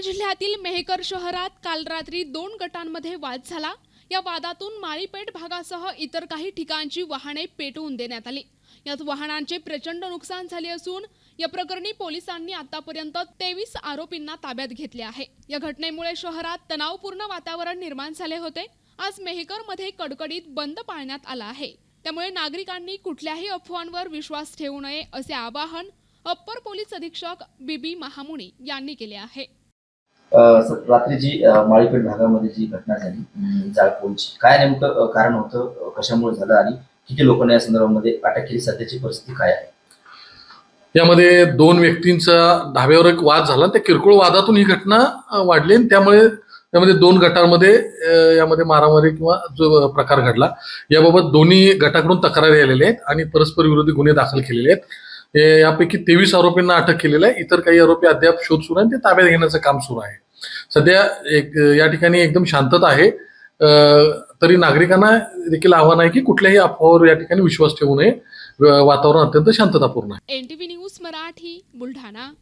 जिल्ह्यातील मेहकर शहरात काल रात्री दोन गटांमध्ये वाद झाला. या वादातून माळीपेठ भागासह इतर काही ठिकाणची वाहने पेटवून देण्यात आली. यात वाहनांचे प्रचंड नुकसान झाले असून या प्रकरणी पोलिसांनी आतापर्यंत तेवीस आरोपींना ताब्यात घेतले आहे. या घटनेमुळे शहरात तणावपूर्ण वातावरण निर्माण झाले होते. आज मेहकरमध्ये कडकडीत बंद पाळण्यात आला आहे. त्यामुळे नागरिकांनी कुठल्याही अफवांवर विश्वास ठेवू नये असे आवाहन अप्पर पोलीस अधीक्षक बीबी महामुनी यांनी केले आहे. रात्री जी माळीपेठ भागामध्ये जी घटना झाली जाळपोळची काय नेमकं कारण होतं कशामुळे झालं आणि किती लोकांनी या संदर्भामध्ये अटक केली सध्याची परिस्थिती काय आहे? यामध्ये दोन व्यक्तींचा धाब्यावर एक वाद झाला. त्या किरकोळ वादातून ही घटना वाढली आणि त्यामुळे त्यामध्ये दोन गटांमध्ये यामध्ये मारामारी किंवा जो प्रकार घडला. याबाबत दोन्ही गटाकडून तक्रारी आलेल्या आहेत आणि परस्पर विरोधी गुन्हे दाखल केलेले आहेत. हे- यापैकी तेवीस आरोपींना अटक केलेलं आहे. इतर काही आरोपी अद्याप शोध सुरू आहे आणि ते ताब्यात घेण्याचं काम सुरू आहे. सध्या एक या ठिकाणी एकदम शांतता आहे. तरी नागरिकांना देखील आव्हान आहे की कुठल्याही अफवावर या ठिकाणी विश्वास ठेवू नये. वातावरण अत्यंत शांततापूर्ण आहे. NTV news Marathi Buldhana.